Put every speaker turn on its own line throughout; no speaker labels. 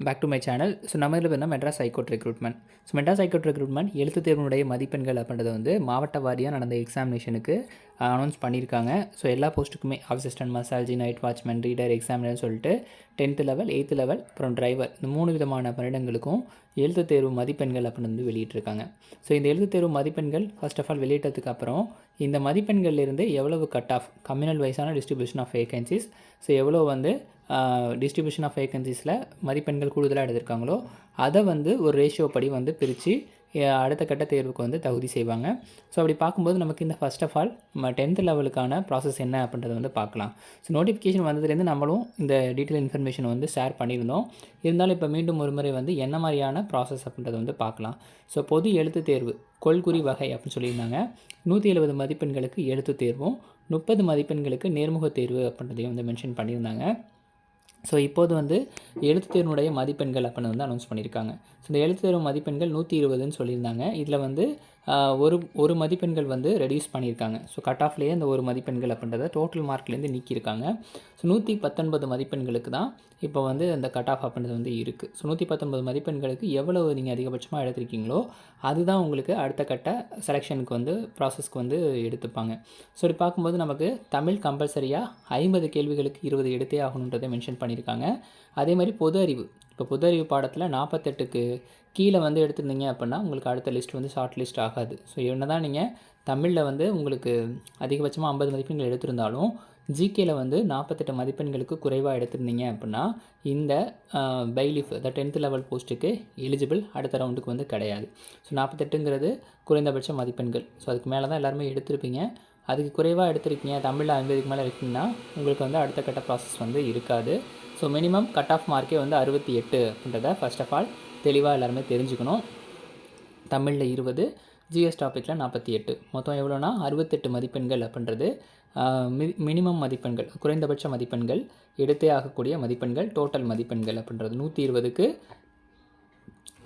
Back to my channel so நம்ம இதில் பார்த்தா Madras high court recruitment so Madras high court recruitment எழுத்து தேர்வுடைய மதிப்பெண்கள் அப்படின்றத வந்து மாவட்ட வாரியாக நடந்த எக்ஸாமினேஷனுக்கு அனௌன்ஸ் பண்ணியிருக்காங்க. ஸோ எல்லா போஸ்ட்டுக்குமே அசிஸ்டன்ட் மசாலஜி நைட் வாட்ச்மேன் ரீடர் எக்ஸாமினர் சொல்லிட்டு டென்த்து லெவல் எயித்து லெவல் அப்புறம் டிரைவர் இந்த மூணு விதமான பணியிடங்களுக்கும் எழுத்து தேர்வு மதிப்பெண்கள் அப்படின்னு வந்து வெளியிட்டிருக்காங்க. ஸோ இந்த எழுத்து தேர்வு மதிப்பெண்கள் ஃபர்ஸ்ட் ஆஃப் ஆல் வெளியிட்டதுக்கு அப்புறம் இந்த மதிப்பெண்கள்லேருந்து எவ்வளவு கட் ஆஃப் கம்யூனல் வைஸான டிஸ்ட்ரிபியூஷன் ஆஃப் வேகன்சிஸ் ஸோ எவ்வளோ வந்து டிஸ்ட்ரிபியூஷன் ஆஃப் வேகன்சிஸில் மதிப்பெண்கள் கூடுதலாக எடுத்திருக்காங்களோ அதை வந்து ஒரு ரேஷியோ படி வந்து பிரித்து அடுத்த கட்ட தேர்வுக்கு வந்து தகுதி செய்வாங்க. ஸோ அப்படி பார்க்கும்போது நமக்கு இந்த ஃபர்ஸ்ட் ஆஃப் ஆல் நம்ம டென்த் லெவலுக்கான ப்ராசஸ் என்ன அப்படின்றத வந்து பார்க்கலாம். ஸோ நோட்டிஃபிகேஷன் வந்ததுலேருந்து நம்மளும் இந்த டீட்டெயில் இன்ஃபர்மேஷன் வந்து ஷேர் பண்ணியிருந்தோம். இருந்தாலும் இப்போ மீண்டும் ஒரு முறை வந்து என்ன மாதிரியான ப்ராசஸ் அப்படின்றத வந்து பார்க்கலாம். ஸோ பொது எழுத்து தேர்வு கொள்குறி வகை அப்படின்னு சொல்லியிருந்தாங்க. நூற்றி எழுபது மதிப்பெண்களுக்கு எழுத்து தேர்வும் முப்பது மதிப்பெண்களுக்கு நேர்முக தேர்வு அப்படின்றதையும் வந்து மென்ஷன் பண்ணியிருந்தாங்க. ஸோ இப்போது வந்து எழுத்து தேர்வுடைய மதிப்பெண்கள் அப்படின்னு வந்து அனௌன்ஸ் பண்ணியிருக்காங்க. ஸோ இந்த எழுத்து தேர்வு மதிப்பெண்கள் நூற்றி இருபதுன்னு சொல்லியிருந்தாங்க. இதில் வந்து ஒரு ஒரு மதிப்பெண்கள் வந்து ரெடியூஸ் பண்ணியிருக்காங்க. ஸோ கட் ஆஃப்லேயே அந்த ஒரு மதிப்பெண்கள் அப்படின்றத டோட்டல் மார்க்லேருந்து நீக்கியிருக்காங்க. ஸோ நூற்றி பத்தொன்பது மதிப்பெண்களுக்கு தான் இப்போ வந்து அந்த கட் ஆஃப் அப்படின்றது வந்து இருக்குது ஸோ நூற்றி பத்தொன்பது மதிப்பெண்களுக்கு எவ்வளவு நீங்கள் அதிகபட்சமாக எடுத்திருக்கீங்களோ அதுதான் உங்களுக்கு அடுத்த கட்ட செலெக்ஷனுக்கு வந்து ப்ராசஸ்க்கு வந்து எடுத்துப்பாங்க. ஸோ இப்படி பார்க்கும்போது நமக்கு தமிழ் கம்பல்சரியாக ஐம்பது கேள்விகளுக்கு இருபது எடுத்தே ஆகணுன்றதை மென்ஷன் பண்ணியிருக்காங்க. அதே மாதிரி பொது அறிவு. இப்போ பொது அறிவு பாடத்தில் நாற்பத்தெட்டுக்கு கீழே வந்து எடுத்திருந்தீங்க அப்படின்னா உங்களுக்கு அடுத்த லிஸ்ட் வந்து ஷார்ட் லிஸ்ட் ஆகாது. ஸோ என்ன தான் நீங்கள் தமிழில் வந்து உங்களுக்கு அதிகபட்சமாக ஐம்பது மதிப்பெண்கள் எடுத்திருந்தாலும் ஜிகேயில் வந்து நாற்பத்தெட்டு மதிப்பெண்களுக்கு குறைவாக எடுத்திருந்தீங்க அப்படின்னா இந்த பைலிஃப் த டென்த் லெவல் போஸ்ட்டுக்கு எலிஜிபிள் அடுத்த ரவுண்டுக்கு வந்து கிடையாது. ஸோ நாற்பத்தெட்டுங்கிறது குறைந்தபட்ச மதிப்பெண்கள். ஸோ அதுக்கு மேலே தான் எல்லாருமே எடுத்திருப்பீங்க. அதுக்கு குறைவாக எடுத்திருக்கீங்க தமிழில் ஐம்பதுக்கு மேலே இருக்கீங்கன்னா உங்களுக்கு வந்து அடுத்த கட்ட ப்ராசஸ் வந்து இருக்காது. ஸோ மினிமம் கட் ஆஃப் மார்க்கே வந்து அறுபத்தி எட்டு அப்படின்றத ஃபர்ஸ்ட் ஆஃப் ஆல் தெளிவாக எல்லாருமே தெரிஞ்சுக்கணும். தமிழில் இருபது ஜிஎஸ் டாப்பிக்கில் நாற்பத்தி எட்டு. மொத்தம் எவ்வளோனா அறுபத்தெட்டு மதிப்பெண்கள் அப்படின்றது. மி மினிமம் மதிப்பெண்கள் குறைந்தபட்ச மதிப்பெண்கள் எடுத்தே ஆகக்கூடிய மதிப்பெண்கள் டோட்டல் மதிப்பெண்கள் அப்படின்றது. நூற்றி இருபதுக்கு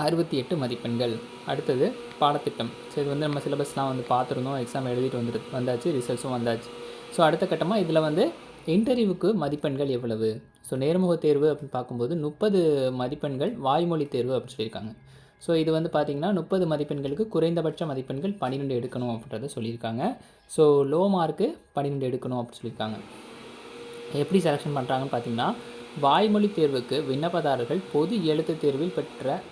அறுபத்தி எட்டு மதிப்பெண்கள். அடுத்தது பாடத்திட்டம். ஸோ இது வந்து நம்ம சிலபஸ்லாம் வந்து பார்த்துருந்தோம். எக்ஸாம் எழுதிட்டு வந்துரு வந்தாச்சு ரிசல்ட்ஸும் வந்தாச்சு. ஸோ அடுத்த கட்டமாக இதில் வந்து இன்டர்வியூக்கு மதிப்பெண்கள் எவ்வளவு? ஸோ நேர்முக தேர்வு அப்படின்னு பார்க்கும்போது முப்பது மதிப்பெண்கள் வாய்மொழி தேர்வு அப்படின்னு சொல்லியிருக்காங்க. ஸோ இது வந்து பார்த்திங்கன்னா முப்பது மதிப்பெண்களுக்கு குறைந்தபட்ச மதிப்பெண்கள் பன்னிரெண்டு எடுக்கணும் அப்படின்றத சொல்லியிருக்காங்க. ஸோ லோ மார்க்கு பன்னிரெண்டு எடுக்கணும் அப்படின்னு சொல்லியிருக்காங்க. எப்படி செலெக்ஷன் பண்ணுறாங்கன்னு பார்த்தீங்கன்னா வாய்மொழி தேர்வுக்கு விண்ணப்பதாரர்கள் பொது எழுத்து தேர்வில் பெற்ற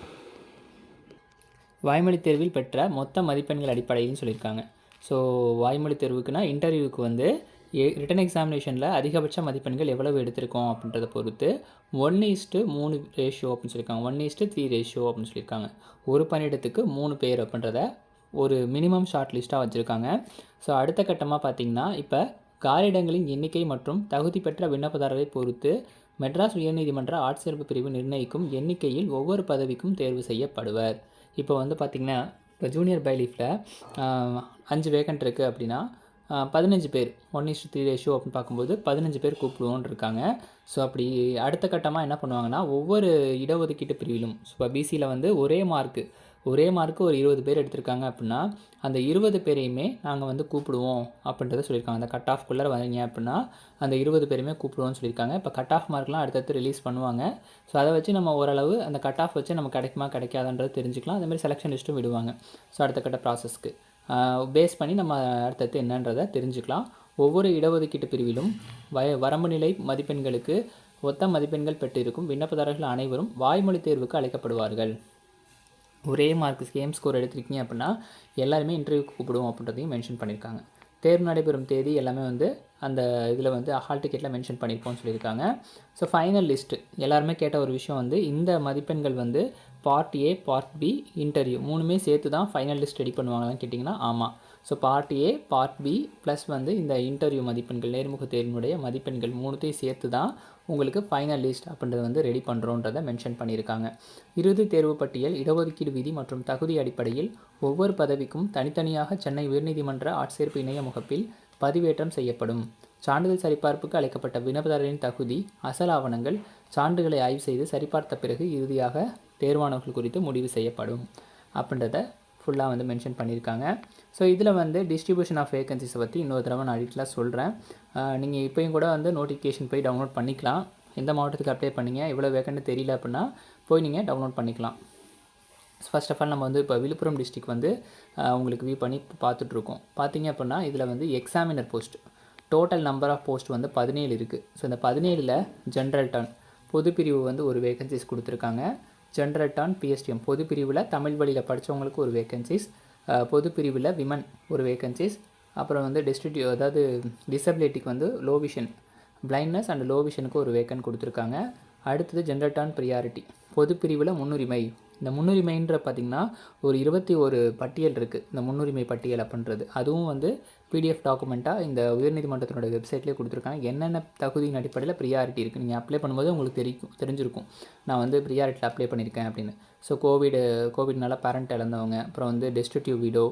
வாய்மொழி தேர்வில் பெற்ற மொத்த மதிப்பெண்கள் அடிப்படையில் சொல்லியிருக்காங்க. ஸோ வாய்மொழி தேர்வுக்குனா இன்டர்வியூக்கு வந்து ரிட்டன் எக்ஸாமினேஷனில் அதிகபட்ச மதிப்பெண்கள் எவ்வளவு எடுத்திருக்கோம் அப்படின்றத பொறுத்து ஒன் ஈஸ்ட்டு மூணு ரேஷியோ அப்படின்னு சொல்லியிருக்காங்க. ஒன் ஈஸ்ட்டு த்ரீ ரேஷியோ அப்படின்னு சொல்லியிருக்காங்க. ஒரு பணியிடத்துக்கு மூணு பேர் அப்படின்றத ஒரு மினிமம் ஷார்ட் லிஸ்ட்டாக வச்சுருக்காங்க. ஸோ அடுத்த கட்டமாக பார்த்திங்கன்னா இப்போ காலிடங்களின் எண்ணிக்கை மற்றும் தகுதி பெற்ற விண்ணப்பதாரரை பொறுத்து மெட்ராஸ் உயர்நீதிமன்ற ஆட்சேர்ப்பு பிரிவு நிர்ணயிக்கும் எண்ணிக்கையில் ஒவ்வொரு பதவிக்கும் தேர்வு செய்யப்படுவர். இப்போ வந்து பார்த்திங்கன்னா இப்போ ஜூனியர் பைலீஃபில் அஞ்சு வேக்கண்ட் இருக்குது அப்படின்னா பதினஞ்சு பேர் ஒன் இஸ்டு த்ரீ ரேஷியோ அப்படின்னு பார்க்கும்போது பதினஞ்சு பேர் கூப்பிடுவோன்னு இருக்காங்க. ஸோ அப்படி அடுத்த கட்டமாக என்ன பண்ணுவாங்கன்னா ஒவ்வொரு இடஒதுக்கீட்டு பிரிவிலும் ஸோ இப்போ பிசியில் வந்து ஒரே மார்க்கு ஒரே மார்க்கு ஒரு இருபது பேர் எடுத்திருக்காங்க அப்படின்னா அந்த இருபது பேரையுமே நாங்கள் வந்து கூப்பிடுவோம் அப்படின்றத சொல்லியிருக்காங்க. அந்த கட் ஆஃப்குள்ளே வரீங்க அப்படின்னா அந்த இருபது பேருமே கூப்பிடுவோம்னு சொல்லியிருக்காங்க. இப்போ கட் ஆஃப் மார்க்லாம் அடுத்தடுத்து ரிலீஸ் பண்ணுவாங்க. ஸோ அதை வச்சு நம்ம ஓரளவு அந்த கட் ஆஃப் வச்சு நம்ம கிடைக்குமா கிடைக்காதுன்றது தெரிஞ்சுக்கலாம். அதேமாதிரி செலெக்ஷன் லிஸ்ட்டும் விடுவாங்க. ஸோ அடுத்த கட்ட ப்ராசஸ்க்கு பேஸ் பண்ணி நம்ம அடுத்தடுத்து என்னன்றதை தெரிஞ்சுக்கலாம். ஒவ்வொரு இடஒதுக்கீட்டு பிரிவிலும் வய வரம்பு நிலை மதிப்பெண்களுக்கு ஒத்த மதிப்பெண்கள் பெற்றிருக்கும். விண்ணப்பதாரர்கள் அனைவரும் வாய்மொழி தேர்வுக்கு அழைக்கப்படுவார்கள். ஒரே மார்க் கேம் ஸ்கோர் எடுத்திருக்கீங்க அப்படின்னா எல்லாருமே இன்டர்வியூக்கு கூப்பிடுவோம் அப்படின்றதையும் மென்ஷன் பண்ணியிருக்காங்க. தேர்வு நடைபெறும் தேதி எல்லாமே வந்து அந்த இதில் வந்து ஹால் டிக்கெட்டில் மென்ஷன் பண்ணியிருப்போம்னு சொல்லியிருக்காங்க. ஸோ ஃபைனல் லிஸ்ட்டு எல்லாருமே கேட்ட ஒரு விஷயம் வந்து இந்த மதிப்பெண்கள் வந்து part A part B interview மூணுமே சேர்த்து தான் ஃபைனல் லிஸ்ட் ரெடி பண்ணுவாங்களான்னு கேட்டிங்கன்னா ஆமாம் so part A part B plus வந்து இந்த இன்டர்வியூ மதிப்பெண்கள் நேர்முக தேர்வினுடைய மதிப்பெண்கள் மூணுத்தையும் சேர்த்து தான் உங்களுக்கு ஃபைனல் லிஸ்ட் அப்படின்றத வந்து ரெடி பண்ணுறோன்றதை மென்ஷன் பண்ணியிருக்காங்க. இறுதி தேர்வு பட்டியல் இடஒதுக்கீடு விதி மற்றும் தகுதி அடிப்படையில் ஒவ்வொரு பதவிக்கும் தனித்தனியாக சென்னை உயர்நீதிமன்ற ஆட்சேர்ப்பு இணைய முகப்பில் பதிவேற்றம் செய்யப்படும். சான்றிதழ் சரிபார்ப்புக்கு அழைக்கப்பட்ட விண்ணப்பதாரரின் தகுதி அசல் ஆவணங்கள் சான்றுகளை ஆய்வு செய்து சரிபார்த்த பிறகு இறுதியாக தேர்வானவர்கள் குறித்து முடிவு செய்யப்படும் அப்படின்றத ஃபுல்லாக வந்து மென்ஷன் பண்ணியிருக்காங்க. ஸோ இதில் வந்து டிஸ்ட்ரிபியூஷன் ஆஃப் வேகன்சிஸை பற்றி இன்னொரு தடவை நான் டீட்டெயிலாக சொல்கிறேன் நீங்கள் இப்போயும் கூட வந்து நோட்டிஃபிகேஷன் போய் டவுன்லோட் பண்ணிக்கலாம். எந்த மாவட்டத்துக்கு அப்ளை பண்ணீங்க எவ்வளோ வேக்கண்ட் தெரியல அப்படின்னா போய் நீங்கள் டவுன்லோட் பண்ணிக்கலாம். ஃபர்ஸ்ட் ஆஃப் ஆல் நம்ம வந்து இப்போ விழுப்புரம் டிஸ்ட்ரிக் வந்து உங்களுக்கு வியூ பண்ணி பார்த்துட்ருக்கோம். பார்த்தீங்க அப்படின்னா இதில் வந்து examiner post total number of post வந்து பதினேழு இருக்குது ஸோ இந்த பதினேழில் ஜென்ரல் டர்ன் பொது பிரிவு வந்து ஒரு வேகன்சிஸ் கொடுத்துருக்காங்க. ஜென்ரல் டர்ன் பிஎஸ்டிஎம் பொது பிரிவில் தமிழ் வழியில் படித்தவங்களுக்கு ஒரு வேகன்சிஸ் பொது பிரிவில் விமன் ஒரு வேகன்சிஸ் அப்புறம் வந்து டிஸ்ட்ரிபியூ அதாவது டிசபிலிட்டிக்கு வந்து low vision blindness and low விஷனுக்கு ஒரு வேக்கன் கொடுத்துருக்காங்க. அடுத்தது ஜென்ரல் டர்ன் ப்ரியாரிட்டி பொது பிரிவில் முன்னுரிமை. இந்த முன்னுரிமைன்ற பார்த்திங்கன்னா ஒரு இருபத்தி ஒரு பட்டியல் இருக்குது இந்த முன்னுரிமை பட்டியல் அப்படின்றது. அதுவும் வந்து பிடிஎஃப் டாக்குமெண்ட்டாக இந்த உயர்நீதிமன்றத்தினோட வெப்சைட்லேயே கொடுத்துருக்காங்க. என்னென்ன தகுதியின் அடிப்படையில் ப்ரியாரிட்டி இருக்குது நீங்கள் அப்ளை பண்ணும்போது உங்களுக்கு தெரியும் தெரிஞ்சிருக்கும். நான் வந்து ப்ரியாரிட்டியில் அப்ளை பண்ணியிருக்கேன் அப்படின்னு. ஸோ கோவிடு கோவிட்னால பேரண்ட் இழந்தவங்க அப்புறம் வந்து டெஸ்டிடியூ வீடோ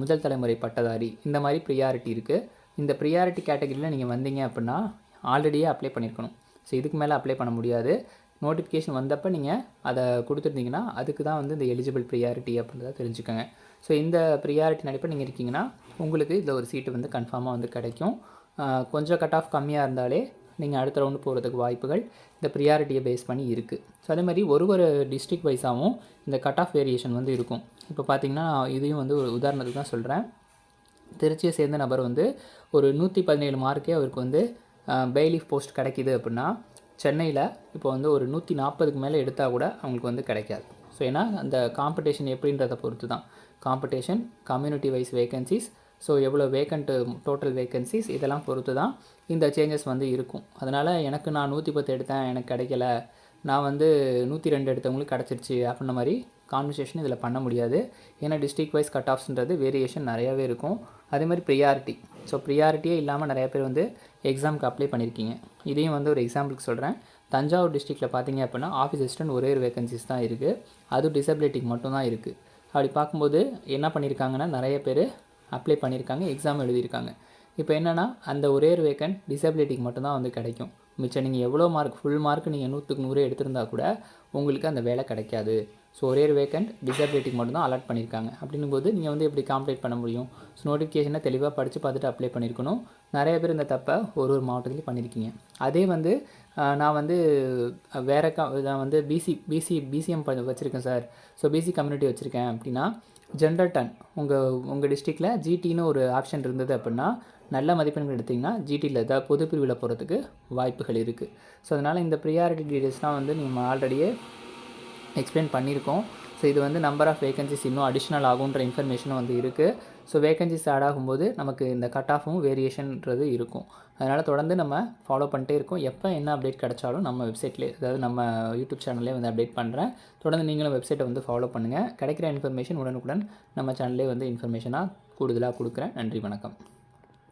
முதல் தலைமுறை பட்டதாரி இந்த மாதிரி ப்ரியாரிட்டி இருக்குது இந்த ப்ரியாரிட்டி கேட்டகரியில் நீங்கள் வந்தீங்க அப்படின்னா ஆல்ரெடியே அப்ளை பண்ணியிருக்கணும். ஸோ இதுக்கு மேலே அப்ளை பண்ண முடியாது. நோட்டிஃபிகேஷன் வந்தப்போ நீங்கள் அதை கொடுத்துருந்தீங்கன்னா அதுக்கு தான் வந்து இந்த எலிஜிபிள் ப்ரியாரிட்டி அப்படின்றத தெரிஞ்சுக்கோங்க. ஸோ இந்த ப்ரியாரிட்டி அடிப்படை நீங்கள் இருக்கீங்கன்னா உங்களுக்கு இதில் ஒரு சீட்டு வந்து கன்ஃபார்மாக வந்து கிடைக்கும். கொஞ்சம் கட் ஆஃப் கம்மியாக இருந்தாலே நீங்கள் அடுத்த ரவுண்டு போகிறதுக்கு வாய்ப்புகள் இந்த ப்ரியாரிட்டியை பேஸ் பண்ணி இருக்குது ஸோ அதே மாதிரி ஒரு ஒரு டிஸ்ட்ரிக்ட் வைஸாகவும் இந்த கட் ஆஃப் வேரியேஷன் வந்து இருக்கும். இப்போ பார்த்தீங்கன்னா இதையும் வந்து ஒரு உதாரணத்துக்கு தான் சொல்கிறேன் திருச்சியை சேர்ந்த நபர் வந்து ஒரு நூற்றி பதினேழு மார்க்கே அவருக்கு வந்து பெய்லீஃப் போஸ்ட் கிடைக்கிது அப்படின்னா சென்னையில் இப்போ வந்து ஒரு நூற்றி நாற்பதுக்கு மேலே எடுத்தால் கூட அவங்களுக்கு வந்து கிடைக்காது. ஸோ ஏன்னா அந்த காம்படிஷன் எப்படின்றத பொறுத்து தான் competition community wise vacancies so எவ்வளோ வேக்கண்ட்டு டோட்டல் வேகன்சிஸ் இதெல்லாம் பொறுத்து தான் இந்த சேஞ்சஸ் வந்து இருக்கும். அதனால் எனக்கு நான் நூற்றி பத்து எடுத்தேன் எனக்கு கிடைக்கல. நான் வந்து நூற்றி ரெண்டு எடுத்தவங்களுக்கு கிடச்சிருச்சு அப்படின்ன மாதிரி கான்வர்சேஷன் இதில் பண்ண முடியாது. ஏன்னா டிஸ்ட்ரிக்ட் வைஸ் கட் ஆஃப்ஸ்ன்றது வேரியேஷன் நிறையாவே இருக்கும். அதே மாதிரி ப்ரியாரிட்டி ஸோ ப்ரியாரிட்டியே இல்லாமல் நிறைய பேர் வந்து எக்ஸாமுக்கு அப்ளை பண்ணியிருக்கீங்க இதையும் வந்து ஒரு எக்ஸாம்பிளுக்கு சொல்கிறேன் தஞ்சாவூர் டிஸ்ட்ரிக்ட்டில் பார்த்தீங்க அப்படின்னா ஆஃபீஸ் அசிஸ்டன்ட் ஒரே ஒரு வேகன்சிஸ் தான் இருக்குது அதுவும் டிசபிலிட்டிக்கு மட்டும்தான் இருக்குது அப்படி பார்க்கும்போது என்ன பண்ணியிருக்காங்கன்னா நிறைய பேர் அப்ளை பண்ணியிருக்காங்க எக்ஸாம் எழுதியிருக்காங்க. இப்போ என்னென்னா அந்த ஒரே ஒரு வேக்கன் டிசபிலிட்டிக்கு மட்டும்தான் வந்து கிடைக்கும். மிச்சம் நீங்கள் எவ்வளோ மார்க் ஃபுல் மார்க் நீங்கள் நூற்றுக்கு நூறு எடுத்திருந்தா கூட உங்களுக்கு அந்த வேலை கிடைக்காது. ஸோ ஒரே ஒரு வேக்கண்ட் டிசபிலிட்டிக்கு மட்டும்தான் அலாட் பண்ணியிருக்காங்க அப்படின்னும் போது நீங்கள் வந்து எப்படி காம்ப்ளீட் பண்ண முடியும்? ஸோ நோட்டிஃபிகேஷனை தெளிவாக படித்து பார்த்துட்டு அப்ளை பண்ணியிருக்கணும் நிறைய பேர் இந்த தப்பை ஒரு ஒரு மாவட்டத்துலேயும் பண்ணியிருக்கீங்க அதே வந்து நான் வந்து வேறு கா நான் வந்து பிசி பிசி பிசிஎம் வச்சுருக்கேன் சார். ஸோ பிசி கம்யூனிட்டி வச்சுருக்கேன் அப்படின்னா ஜென்ரல் டன் உங்கள் உங்கள் டிஸ்ட்ரிக்டில் ஜிடின்னு ஒரு ஆப்ஷன் இருந்தது அப்படின்னா நல்ல மதிப்பெண்கள் எடுத்திங்கன்னா ஜிடியில் ஏதாவது பொது பிரிவில் போகிறதுக்கு வாய்ப்புகள் இருக்குது ஸோ அதனால் இந்த ப்ரியாரிட்டி டீடைல்ஸ்லாம் வந்து நீங்கள் ஆல்ரெடியே எக்ஸ்பிளைன் பண்ணியிருக்கோம். ஸோ இது வந்து நம்பர் ஆஃப் வேகன்சிஸ் இன்னும் அடிஷ்னல் ஆகுன்ற இன்ஃபர்மேஷனும் வந்து இருக்குது ஸோ வேகன்சிஸ் ஆட் ஆகும்போது நமக்கு இந்த கட் ஆஃபும் வேரியேஷன்ன்றது இருக்கும். அதனால் தொடர்ந்து நம்ம ஃபாலோ பண்ணிட்டே இருக்கோம். எப்போ என்ன அப்டேட் கிடைச்சாலும் நம்ம வெப்சைட்லேயே அதாவது நம்ம யூடியூப் சேனல்லே வந்து அப்டேட் பண்ணுறேன் தொடர்ந்து நீங்களும் வெப்சைட்டை வந்து ஃபாலோ பண்ணுங்கள் கிடைக்கிற இன்ஃபர்மேஷன் உடனுக்குடன் நம்ம சேனல்லே வந்து இன்ஃபர்மேஷனாக கூடுதலாக கொடுக்குறேன். நன்றி வணக்கம்.